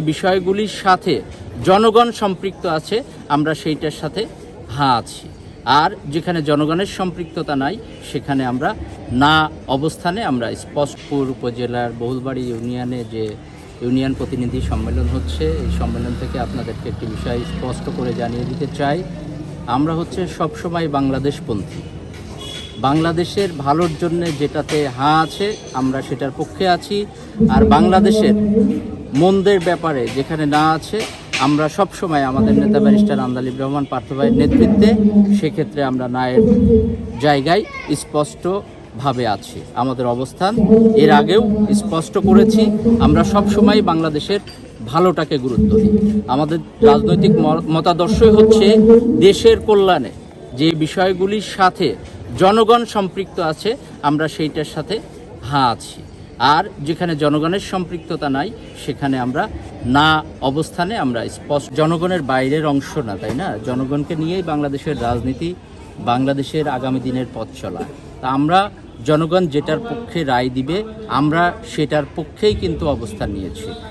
বিষয়গুলির সাথে জনগণ সম্পৃক্ত আছে, আমরা সেইটার সাথে হ্যাঁ আছি। আর যেখানে জনগণের সম্পৃক্ততা নাই, সেখানে আমরা না অবস্থানে আমরা স্পষ্টপুর উপজেলার বহুলবাড়ি ইউনিয়নে যে ইউনিয়ন প্রতিনিধি সম্মেলন হচ্ছে, এই সম্মেলন থেকে আপনাদেরকে একটি বিষয় স্পষ্ট করে জানিয়ে দিতে চাই। আমরা হচ্ছে সবসময় বাংলাদেশপন্থী। বাংলাদেশের ভালোর জন্য যেটাতে হাঁ আছে, আমরা সেটার পক্ষে আছি। আর বাংলাদেশের মন্দের ব্যাপারে যেখানে না আছে, আমরা সব সময় আমাদের নেতা ব্যারিস্টার আন্দালিব রহমান পার্থভাইয়ের নেতৃত্বে, সেক্ষেত্রে আমরা নায়ের জায়গায় স্পষ্টভাবে আছি। আমাদের অবস্থান এর আগেও স্পষ্ট করেছি, আমরা সব সময় বাংলাদেশের ভালোটাকে গুরুত্ব দিই। আমাদের রাজনৈতিক মতাদর্শই হচ্ছে দেশের কল্যাণে যে বিষয়গুলির সাথে জনগণ সম্পৃক্ত আছে, আমরা সেইটার সাথে হ্যাঁ আছি। আর যেখানে জনগণের সম্পৃক্ততা নাই, সেখানে আমরা না অবস্থানে আমরা স্পষ্ট জনগণের বাইরের অংশ না, তাই না? জনগণকে নিয়েই বাংলাদেশের রাজনীতি বাংলাদেশের আগামী দিনের পথ চলা। তা আমরা জনগণ যেটার পক্ষে রায় দিবে, আমরা সেটার পক্ষেই কিন্তু অবস্থান নিয়েছি।